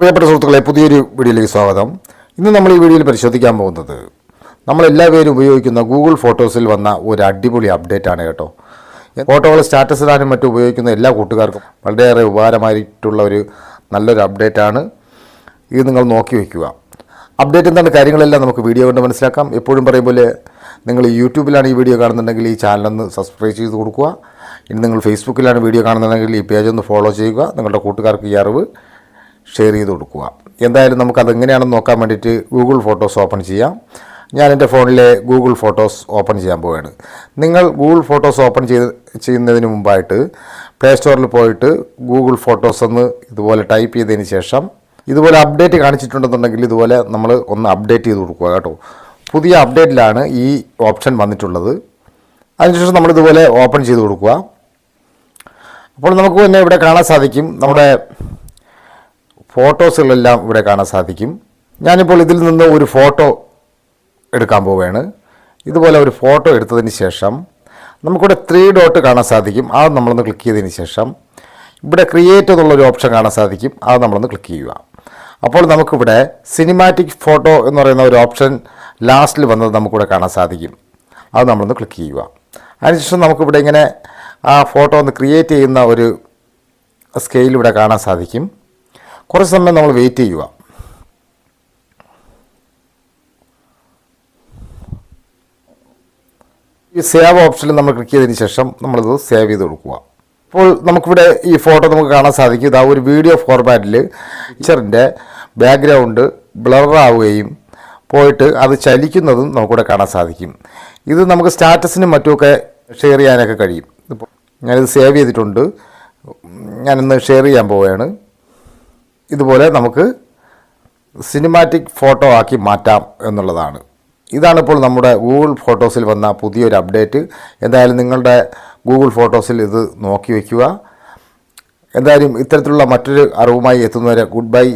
പ്രിയപ്പെട്ട സുഹൃത്തുക്കളെ പുതിയൊരു വീഡിയോയിലേക്ക് സ്വാഗതം. ഇന്ന് നമ്മൾ ഈ വീഡിയോയിൽ പരിശോധിക്കാൻ പോകുന്നത് നമ്മളെല്ലാവരും ഉപയോഗിക്കുന്ന ഗൂഗിൾ ഫോട്ടോസിൽ വന്ന ഒരു അടിപൊളി അപ്ഡേറ്റ് ആണ് കേട്ടോ. ഫോട്ടോകൾ സ്റ്റാറ്റസ് ഇടാനും മറ്റും ഉപയോഗിക്കുന്ന എല്ലാ കൂട്ടുകാർക്കും വളരെയേറെ ഉപകാരമായിട്ടുള്ള ഒരു നല്ലൊരു അപ്ഡേറ്റ് ആണ്. ഇത് നിങ്ങൾ നോക്കി വയ്ക്കുക അപ്ഡേറ്റ് എന്താണ് കാര്യങ്ങളെല്ലാം നമുക്ക് വീഡിയോ കൊണ്ട് മനസ്സിലാക്കാം. എപ്പോഴും പറയും പോലെ നിങ്ങൾ യൂട്യൂബിലാണ് ഈ വീഡിയോ കാണുന്നുണ്ടെങ്കിൽ ഈ ചാനലൊന്ന് സബ്സ്ക്രൈബ് ചെയ്ത് കൊടുക്കുക. ഇനി നിങ്ങൾ ഫേസ്ബുക്കിലാണ് വീഡിയോ കാണുന്നുണ്ടെങ്കിൽ ഈ പേജ് ഒന്ന് ഫോളോ ചെയ്യുക. നിങ്ങളുടെ കൂട്ടുകാർക്ക് ഈ അറിവ് ഷെയർ ചെയ്ത് കൊടുക്കുക. എന്തായാലും നമുക്കത് എങ്ങനെയാണെന്ന് നോക്കാൻ വേണ്ടിയിട്ട് ഗൂഗിൾ ഫോട്ടോസ് ഓപ്പൺ ചെയ്യാം. ഞാൻ എന്റെ ഫോണിലെ ഗൂഗിൾ ഫോട്ടോസ് ഓപ്പൺ ചെയ്യാൻ പോവുകയാണ്. നിങ്ങൾ ഗൂഗിൾ ഫോട്ടോസ് ഓപ്പൺ ചെയ്ത് ചെയ്യുന്നതിന് മുമ്പായിട്ട് പ്ലേ സ്റ്റോറിൽ പോയിട്ട് ഗൂഗിൾ ഫോട്ടോസ് ഒന്ന് ഇതുപോലെ ടൈപ്പ് ചെയ്തതിന് ശേഷം ഇതുപോലെ അപ്ഡേറ്റ് കാണിച്ചിട്ടുണ്ടെന്നുണ്ടെങ്കിൽ ഇതുപോലെ നമ്മൾ ഒന്ന് അപ്ഡേറ്റ് ചെയ്ത് കൊടുക്കുക കേട്ടോ. പുതിയ അപ്ഡേറ്റിലാണ് ഈ ഓപ്ഷൻ വന്നിട്ടുള്ളത്. അതിനുശേഷം നമ്മളിതുപോലെ ഓപ്പൺ ചെയ്ത് കൊടുക്കുക. അപ്പോൾ നമുക്ക് തന്നെ ഇവിടെ കാണാൻ സാധിക്കും നമ്മുടെ ഫോട്ടോസുകളെല്ലാം ഇവിടെ കാണാൻ സാധിക്കും. ഞാനിപ്പോൾ ഇതിൽ നിന്ന് ഒരു ഫോട്ടോ എടുക്കാൻ പോവുകയാണ്. ഇതുപോലെ ഒരു ഫോട്ടോ എടുത്തതിന് ശേഷം നമുക്കിവിടെ ത്രീ ഡോട്ട് കാണാൻ സാധിക്കും. അത് നമ്മളൊന്ന് ക്ലിക്ക് ചെയ്തതിന് ശേഷം ഇവിടെ ക്രിയേറ്റ് എന്നുള്ളൊരു ഓപ്ഷൻ കാണാൻ സാധിക്കും. അത് നമ്മളൊന്ന് ക്ലിക്ക് ചെയ്യുക. അപ്പോൾ നമുക്കിവിടെ സിനിമാറ്റിക് ഫോട്ടോ എന്ന് പറയുന്ന ഒരു ഓപ്ഷൻ ലാസ്റ്റിൽ വന്നത് നമുക്കിവിടെ കാണാൻ സാധിക്കും. അത് നമ്മളൊന്ന് ക്ലിക്ക് ചെയ്യുക. അതിനുശേഷം നമുക്കിവിടെ ഇങ്ങനെ ആ ഫോട്ടോ ഒന്ന് ക്രിയേറ്റ് ചെയ്യുന്ന ഒരു സ്കെയിൽ ഇവിടെ കാണാൻ സാധിക്കും. കുറച്ച് സമയം നമ്മൾ വെയിറ്റ് ചെയ്യുക. ഈ സേവ് ഓപ്ഷനിൽ നമ്മൾ ക്ലിക്ക് ചെയ്തതിന് ശേഷം നമ്മളിത് സേവ് ചെയ്ത് കൊടുക്കുക. അപ്പോൾ നമുക്കിവിടെ ഈ ഫോട്ടോ നമുക്ക് കാണാൻ സാധിക്കും. ഇതാ ഒരു വീഡിയോ ഫോർമാറ്റിൽ പിക്ചറിന്റെ ബാക്ക്ഗ്രൗണ്ട് ബ്ലറാവുകയും പോയിട്ട് അത് ചലിക്കുന്നതും നമുക്കിവിടെ കാണാൻ സാധിക്കും. ഇത് നമുക്ക് സ്റ്റാറ്റസിനും മറ്റുമൊക്കെ ഷെയർ ചെയ്യാനൊക്കെ കഴിയും. ഇപ്പോൾ ഞാനിത് സേവ് ചെയ്തിട്ടുണ്ട്. ഞാനിന്ന് ഷെയർ ചെയ്യാൻ പോവുകയാണ്. ഇതുപോലെ നമുക്ക് സിനിമാറ്റിക് ഫോട്ടോ ആക്കി മാറ്റാം എന്നുള്ളതാണ്. ഇതാണ് ഇപ്പോൾ നമ്മുടെ ഗൂഗിൾ ഫോട്ടോസിൽ വന്ന പുതിയൊരു അപ്ഡേറ്റ് എന്തായാലും നിങ്ങളുടെ ഗൂഗിൾ ഫോട്ടോസിൽ ഇത് നോക്കി വയ്ക്കുക എന്തായാലും ഇത്തരത്തിലുള്ള മറ്റൊരു അറിവുമായി എത്തുന്നവരെ ഗുഡ് ബൈ